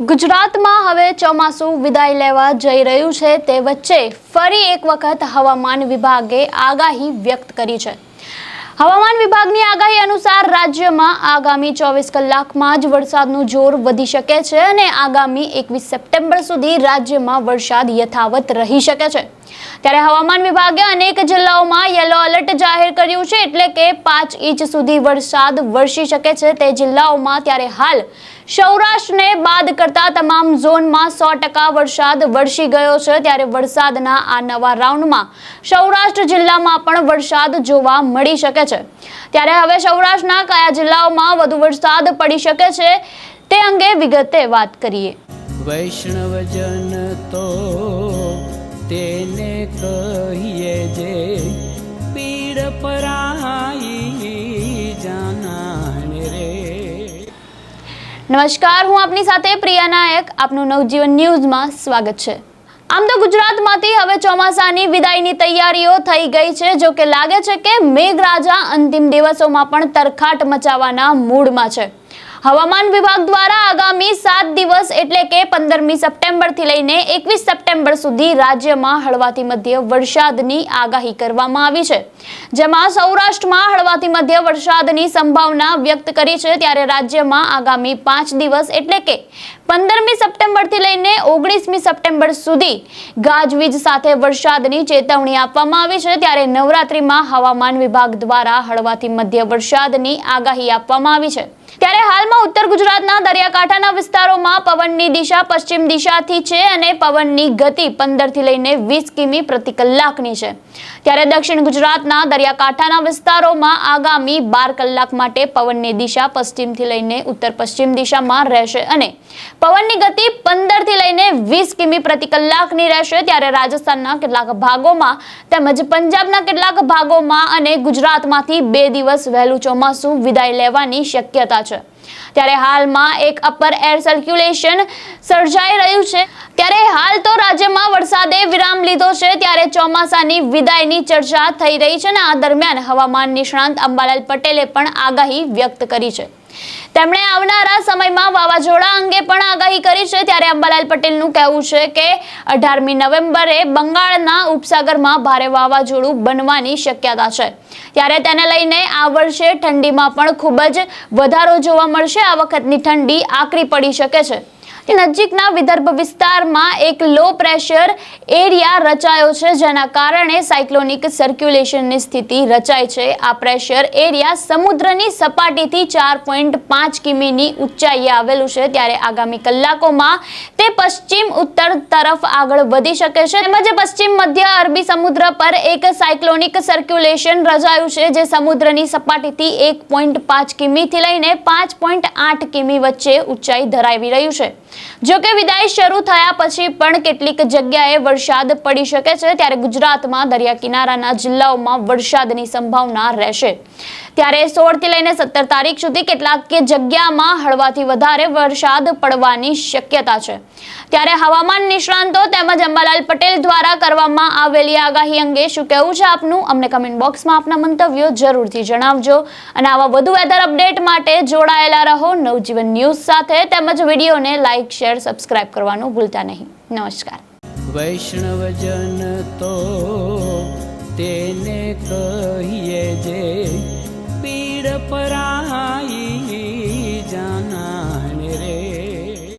ગુજરાતમાં હવે ચોમાસું વિદાય લેવા જઈ રહ્યું છે. તે વચ્ચે ફરી એક વખત હવામાન વિભાગે આગાહી વ્યક્ત કરી છે. હવામાન વિભાગની આગાહી અનુસાર રાજ્યમાં આગામી ચોવીસ કલાકમાં જ વરસાદનું જોર વધી શકે છે અને આગામી એકવીસ સપ્ટેમ્બર સુધી રાજ્યમાં વરસાદ યથાવત રહી શકે છે. ત્યારે હવામાન વિભાગે અનેક જિલ્લાઓમાં યલો એલર્ટ જાહેર કર્યું છે એટલે કે પાંચ ઇંચ સુધી વરસાદ વરસી શકે છે. તે જિલ્લાઓમાં ત્યારે હાલ સૌરાષ્ટ્રને બાદ કરતા તમામ ઝોનમાં સો ટકા વરસાદ વરસી ગયો છે. ત્યારે વરસાદના આ નવા રાઉન્ડમાં સૌરાષ્ટ્ર જિલ્લામાં પણ વરસાદ જોવા મળી શકે છે. ત્યારે હવે સૌરાષ્ટ્રના કયા જિલ્લાઓમાં વધુ વરસાદ પડી શકે છે તે અંગે વિગતે વાત કરીએ. વૈષ્ણવજન તો તેને કહીએ જે પીડ પરાઈ નમસ્કાર, હું આપની સાથે પ્રિયા નાયક. આપનું નવજીવન ન્યૂઝમાં સ્વાગત છે. આમ તો ગુજરાતમાંથી હવે ચોમાસાની વિદાયની તૈયારીઓ થઈ ગઈ છે. જો કે લાગે છે કે મેઘરાજા અંતિમ દિવસોમાં પણ તરખાટ મચાવવાના મૂડમાં છે. હવામાન વિભાગ દ્વારા આગામી સાત દિવસ એટલે કે પંદરમી સપ્ટેમ્બરથી લઈને એકવીસ સપ્ટેમ્બર સુધી રાજ્યમાં હળવાથી મધ્ય વરસાદની આગાહી કરવામાં આવી છે. જેમાં સૌરાષ્ટ્રમાં હળવાથી મધ્ય વરસાદની સંભાવના વ્યક્ત કરી છે. ત્યારે રાજ્યમાં આગામી પાંચ દિવસ એટલે કે પંદરમી સપ્ટેમ્બરથી લઈને ઓગણીસમી સપ્ટેમ્બર સુધી ગાજવીજ સાથે વરસાદની ચેતવણી આપવામાં આવી છે. ત્યારે નવરાત્રીમાં હવામાન વિભાગ દ્વારા હળવાથી મધ્ય વરસાદની આગાહી આપવામાં આવી છે. ત્યારે હાલમાં ઉત્તર ગુજરાતના દરિયાકાંઠાના વિસ્તારોમાં પવનની દિશા પશ્ચિમ દિશાથી છે અને પવનની ગતિ પંદરથી લઈને વીસ કિમી પ્રતિ કલાકની છે. ત્યારે દક્ષિણ ગુજરાતના દરિયાકાંઠાના વિસ્તારોમાં આગામી બાર કલાક માટે પવનની દિશા પશ્ચિમથી લઈને ઉત્તર પશ્ચિમ દિશામાં રહેશે અને પવનની ગતિ પંદરથી લઈને વીસ કિમી પ્રતિ કલાકની રહેશે. ત્યારે રાજસ્થાનના કેટલાક ભાગોમાં તેમજ પંજાબના કેટલાક ભાગોમાં અને ગુજરાતમાંથી બે દિવસ વહેલું ચોમાસું વિદાય લેવાની શક્યતા છે. ત્યારે હાલમાં એક અપર એર સર્ક્યુલેશન સર્જાઈ રહ્યું છે. ત્યારે હાલ તો રાજ્યમાં વરસાદે વિરામ લીધો છે. ત્યારે ચોમાસાની વિદાયની ચર્ચા થઈ રહી છે અને આ દરમિયાન હવામાન નિષ્ણાંત અંબાલાલ પટેલે પણ આગાહી વ્યક્ત કરી છે. તેમણે આવનારા સમયમાં વાવાઝોડા અંગે પણ આગાહી કરી છે. ત્યારે અંબાલાલ પટેલનું કહેવું છે કે અઢારમી નવેમ્બરે બંગાળના ઉપસાગરમાં ભારે વાવાઝોડું બનવાની શક્યતા છે. ત્યારે તેને લઈને આ વર્ષે ઠંડીમાં પણ ખૂબ જ વધારો જોવા મળશે. આ વખતની ઠંડી આકરી પડી શકે છે. તે નજીકના વિદર્ભ વિસ્તારમાં એક લો પ્રેશર એરિયા રચાયો છે, જેના કારણે સાયક્લોનિક સર્ક્યુલેશનની સ્થિતિ રચાય છે. આ પ્રેશર એરિયા સમુદ્રની સપાટીથી ચાર પોઈન્ટ પાંચ કિમીની ઊંચાઈએ આવેલું છે. ત્યારે આગામી કલાકોમાં તે પશ્ચિમ ઉત્તર તરફ આગળ વધી શકે છે. તેમજ પશ્ચિમ મધ્ય અરબી સમુદ્ર પર એક સાયક્લોનિક સર્ક્યુલેશન રચાયું છે, જે સમુદ્રની સપાટીથી એક પોઈન્ટ પાંચ કિમીથી લઈને પાંચ પોઈન્ટ આઠ કિમી વચ્ચે ઊંચાઈ ધરાવી રહ્યું છે. જો કે વિદાય શરૂ થયા પછી પણ કેટલીક જગ્યાએ વરસાદ પડી શકે છે. ત્યારે ગુજરાતમાં દરિયા કિનારાના જિલ્લાઓમાં વરસાદની સંભાવના રહેશે. ત્યારે સોળથી લઈને સત્તર તારીખ સુધી કેટલાક જગ્યામાં હળવાથી વધારે વરસાદ પડવાની શક્યતા છે. ત્યારે હવામાન નિષ્ણાંતો તેમજ અંબાલાલ પટેલ દ્વારા કરવામાં આવેલી આગાહી અંગે શું કહેવું છે આપનું? અમને કમેન્ટ બોક્સમાં આપના મંતવ્યો જરૂરથી જણાવજો. અને આવા વધુ વેધર અપડેટ માટે જોડાયેલા રહો નવજીવન ન્યૂઝ સાથે તેમજ વિડીયોને લાઇક શેર સબસ્ક્રાઇબ કરવાનું ભૂલતા નહીં. નમસ્કાર. વૈષ્ણવજન તો તેને કહીએ જે પીડ પરાઈ